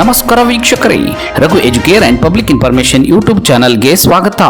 ನಮಸ್ಕಾರ ವೀಕ್ಷಕರೇ. Raghu Educare and public information YouTube ಚಾನೆಲ್ಗೆ ಸ್ವಾಗತ.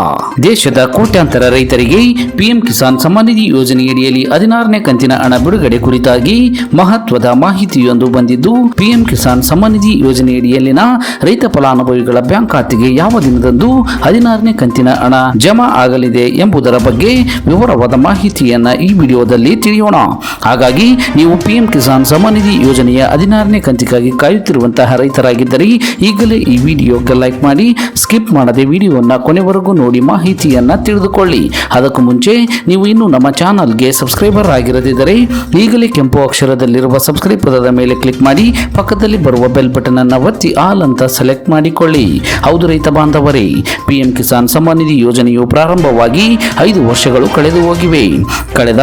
ದೇಶದ ಕೋಟ್ಯಾಂತರ ರೈತರಿಗೆ ಪಿಎಂ ಕಿಸಾನ್ ಸಮ್ಮಾನ್ ನಿಧಿ ಯೋಜನೆಯಡಿಯಲ್ಲಿ ಹದಿನಾರನೇ ಕಂತಿನ ಹಣ ಬಿಡುಗಡೆ ಕುರಿತಾಗಿ ಮಹತ್ವದ ಮಾಹಿತಿಯೊಂದು ಬಂದಿದ್ದು ಪಿಎಂ ಕಿಸಾನ್ ಸಮ್ಮಾನ್ ನಿಧಿ ಯೋಜನೆಯಡಿಯಲ್ಲಿನ ರೈತ ಫಲಾನುಭವಿಗಳ ಬ್ಯಾಂಕ್ ಖಾತೆಗೆ ಯಾವ ದಿನದಂದು ಹದಿನಾರನೇ ಕಂತಿನ ಹಣ ಜಮಾ ಆಗಲಿದೆ ಎಂಬುದರ ಬಗ್ಗೆ ವಿವರವಾದ ಮಾಹಿತಿಯನ್ನ ಈ ವಿಡಿಯೋದಲ್ಲಿ ತಿಳಿಯೋಣ. ಹಾಗಾಗಿ, ನೀವು ಪಿಎಂ ಕಿಸಾನ್ ಸಮ್ಮಾನ್ ನಿಧಿ ಯೋಜನೆಯ ಹದಿನಾರನೇ ಕಂತಿಗಾಗಿ ಕಾಯುತ್ತಿರುವಂತಹ ರೈತರಾಗಿದ್ದರೆ ಈಗಲೇ ಈ ವಿಡಿಯೋಗೆ ಲೈಕ್ ಮಾಡಿ, ಸ್ಕಿಪ್ ಮಾಡದೆ ವಿಡಿಯೋನ ಕೊನೆವರೆಗೂ ನೋಡಿ ಮಾಹಿತಿಯನ್ನ ತಿಳಿದುಕೊಳ್ಳಿ. ಅದಕ್ಕೂ ಮುಂಚೆ ನೀವು ಇನ್ನೂ ನಮ್ಮ ಚಾನಲ್ಗೆ ಸಬ್ಸ್ಕ್ರೈಬರ್ ಆಗಿರದಿದ್ದರೆ ಈಗಲೇ ಕೆಂಪು ಅಕ್ಷರದಲ್ಲಿರುವ ಸಬ್ಸ್ಕ್ರೈಬ್ ಪದದ ಮೇಲೆ ಕ್ಲಿಕ್ ಮಾಡಿ, ಪಕ್ಕದಲ್ಲಿ ಬರುವ ಬೆಲ್ ಬಟನ್ ಅನ್ನು ಒತ್ತಿ ಆಲ್ ಅಂತ ಸೆಲೆಕ್ಟ್ ಮಾಡಿಕೊಳ್ಳಿ. ಹೌದು ರೈತ ಬಾಂಧವರೇ, ಪಿಎಂ ಕಿಸಾನ್ ಸಮ್ಮಾನ್ ನಿಧಿ ಯೋಜನೆಯು ಪ್ರಾರಂಭವಾಗಿ ಐದು ವರ್ಷಗಳು ಕಳೆದು ಹೋಗಿವೆ. ಕಳೆದ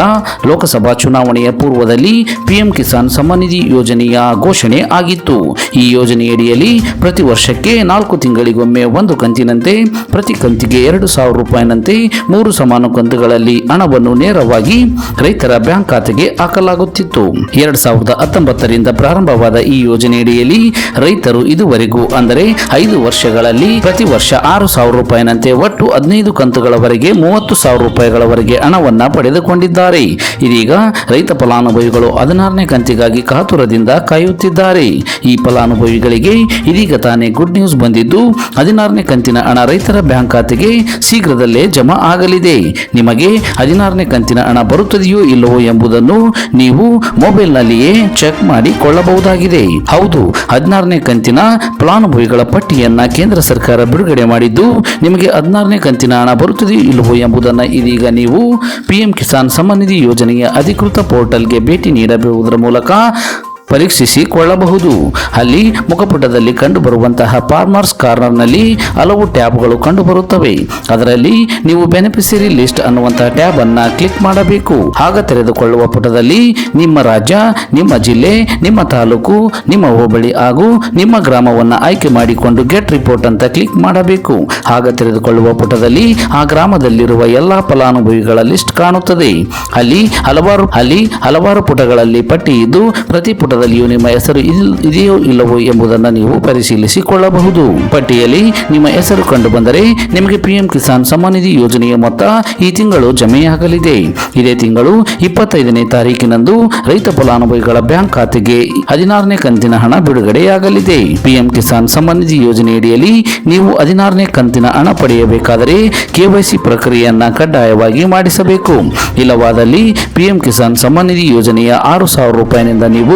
ಲೋಕಸಭಾ ಚುನಾವಣೆಯ ಪೂರ್ವದಲ್ಲಿ ಪಿಎಂ ಕಿಸಾನ್ ಸಮ್ಮಾನ್ ನಿಧಿ ಯೋಜನೆಯ ಘೋಷಣೆ ಆಗಿತ್ತು. ಈ ಯೋಜನೆಯಡಿಯಲ್ಲಿ ಪ್ರತಿ ವರ್ಷಕ್ಕೆ ನಾಲ್ಕು ತಿಂಗಳಿಗೊಮ್ಮೆ ಒಂದು ಕಂತಿನಂತೆ, ಪ್ರತಿ ಕಂತಿಗೆ ಎರಡು ಸಾವಿರ ರೂಪಾಯಿನಂತೆ ಮೂರು ಸಮಾನ ಕಂತುಗಳಲ್ಲಿ ಹಣವನ್ನು ನೇರವಾಗಿ ರೈತರ ಬ್ಯಾಂಕ್ ಖಾತೆಗೆ ಹಾಕಲಾಗುತ್ತಿತ್ತು. ಎರಡ್ ಸಾವಿರದ ಹತ್ತೊಂಬತ್ತರಿಂದ ಪ್ರಾರಂಭವಾದ ಈ ಯೋಜನೆಯಡಿಯಲ್ಲಿ ರೈತರು ಇದುವರೆಗೂ ಅಂದರೆ ಐದು ವರ್ಷಗಳಲ್ಲಿ ಪ್ರತಿ ವರ್ಷ ಆರು ಸಾವಿರ ರೂಪಾಯಿನಂತೆ ಒಟ್ಟು ಹದಿನೈದು ಕಂತುಗಳವರೆಗೆ ಮೂವತ್ತು ಸಾವಿರ ರೂಪಾಯಿಗಳವರೆಗೆ ಹಣವನ್ನು ಪಡೆದುಕೊಂಡಿದ್ದಾರೆ. ಇದೀಗ ರೈತ ಫಲಾನುಭವಿಗಳು ಹದಿನಾರನೇ ಕಂತಿಗಾಗಿ ಕಾತುರದಿಂದ ಕಾಯುತ್ತಿದ್ದಾರೆ. ಈ ಫಲಾನುಭವಿಗಳಿಗೆ ಇದೀಗ ತಾನೇ ಗುಡ್ ನ್ಯೂಸ್ ಬಂದಿದ್ದು, ಹದಿನಾರನೇ ಕಂತಿನ ಹಣ ರೈತರ ಬ್ಯಾಂಕ್ ಖಾತೆಗೆ ಶೀಘ್ರದಲ್ಲೇ ಜಮಾ ಆಗಲಿದೆ. ನಿಮಗೆ ಹದಿನಾರನೇ ಕಂತಿನ ಹಣ ಬರುತ್ತದೆಯೋ ಇಲ್ಲವೋ ಎಂಬುದನ್ನು ನೀವು ಮೊಬೈಲ್ನಲ್ಲಿಯೇ ಚೆಕ್ ಮಾಡಿಕೊಳ್ಳಬಹುದಾಗಿದೆ. ಹೌದು, ಹದಿನಾರನೇ ಕಂತಿನ ಫಲಾನುಭವಿಗಳ ಪಟ್ಟಿಯನ್ನ ಕೇಂದ್ರ ಸರ್ಕಾರ ಬಿಡುಗಡೆ ಮಾಡಿದ್ದು, ನಿಮಗೆ ಹದಿನಾರನೇ ಕಂತಿನ ಹಣ ಬರುತ್ತದೆಯೋ ಇಲ್ಲವೋ ಎಂಬುದನ್ನು ಇದೀಗ ನೀವು ಪಿಎಂ ಕಿಸಾನ್ ಸಮ್ಮಾನ್ ನಿಧಿ ಯೋಜನೆಯ ಅಧಿಕೃತ ಪೋರ್ಟಲ್ಗೆ ಭೇಟಿ ನೀಡಬಹುದರ ಮೂಲಕ ಪರೀಕ್ಷಿಸಿಕೊಳ್ಳಬಹುದು. ಅಲ್ಲಿ ಮುಖಪುಟದಲ್ಲಿ ಕಂಡುಬರುವಂತಹ ಫಾರ್ಮರ್ಸ್ ಕಾರ್ನರ್ನಲ್ಲಿ ಹಲವು ಟ್ಯಾಬ್ಗಳು ಕಂಡುಬರುತ್ತವೆ. ಅದರಲ್ಲಿ ನೀವು ಬೆನಿಫಿಷರಿ ಲಿಸ್ಟ್ ಅನ್ನುವಂತಹ ಟ್ಯಾಬ್ ಅನ್ನ ಕ್ಲಿಕ್ ಮಾಡಬೇಕು. ಆಗ ತೆರೆದುಕೊಳ್ಳುವ ಪುಟದಲ್ಲಿ ನಿಮ್ಮ ರಾಜ್ಯ, ನಿಮ್ಮ ಜಿಲ್ಲೆ, ನಿಮ್ಮ ತಾಲೂಕು, ನಿಮ್ಮ ಹೋಬಳಿ ಹಾಗೂ ನಿಮ್ಮ ಗ್ರಾಮವನ್ನು ಆಯ್ಕೆ ಮಾಡಿಕೊಂಡು ಗೆಟ್ ರಿಪೋರ್ಟ್ ಅಂತ ಕ್ಲಿಕ್ ಮಾಡಬೇಕು. ಆಗ ತೆರೆದುಕೊಳ್ಳುವ ಪುಟದಲ್ಲಿ ಆ ಗ್ರಾಮದಲ್ಲಿರುವ ಎಲ್ಲಾ ಫಲಾನುಭವಿಗಳ ಲಿಸ್ಟ್ ಕಾಣುತ್ತದೆ. ಅಲ್ಲಿ ಹಲವಾರು ಅಲ್ಲಿ ಹಲವಾರು ಪುಟಗಳಲ್ಲಿ ಪಟ್ಟಿ ಇದ್ದು ಪ್ರತಿ ಪುಟದಲ್ಲಿಯೂ ನಿಮ್ಮ ಹೆಸರು ಇದೆಯೋ ಇಲ್ಲವೋ ಎಂಬುದನ್ನು ನೀವು ಪರಿಶೀಲಿಸಿಕೊಳ್ಳಬಹುದು. ಪಟ್ಟಿಯಲ್ಲಿ ನಿಮ್ಮ ಹೆಸರು ಕಂಡುಬಂದರೆ ನಿಮಗೆ ಪಿಎಂ ಕಿಸಾನ್ ಸಮ್ಮಾನ್ ನಿಧಿ ಯೋಜನೆಯ ಮೊತ್ತ ಈ ತಿಂಗಳು ಜಮೆಯಾಗಲಿದೆ. ಇದೇ ತಿಂಗಳು ಇಪ್ಪತ್ತೈದನೇ ತಾರೀಕಿನಂದು ರೈತ ಫಲಾನುಭವಿಗಳ ಬ್ಯಾಂಕ್ ಖಾತೆಗೆ ಹದಿನಾರನೇ ಕಂತಿನ ಹಣ ಬಿಡುಗಡೆಯಾಗಲಿದೆ. ಪಿಎಂ ಕಿಸಾನ್ ಸಮ್ಮಾನ್ ನಿಧಿ ಯೋಜನೆಯಡಿಯಲ್ಲಿ ನೀವು ಹದಿನಾರನೇ ಕಂತಿನ ಹಣ ಪಡೆಯಬೇಕಾದರೆ ಕೆವೈಸಿ ಪ್ರಕ್ರಿಯೆಯನ್ನು ಕಡ್ಡಾಯವಾಗಿ ಮಾಡಿಸಬೇಕು. ಇಲ್ಲವಾದಲ್ಲಿ ಪಿಎಂ ಕಿಸಾನ್ ಸಮ್ಮಾನ್ ನಿಧಿ ಯೋಜನೆಯ ಆರು ಸಾವಿರ ರೂಪಾಯಿನಿಂದ ನೀವು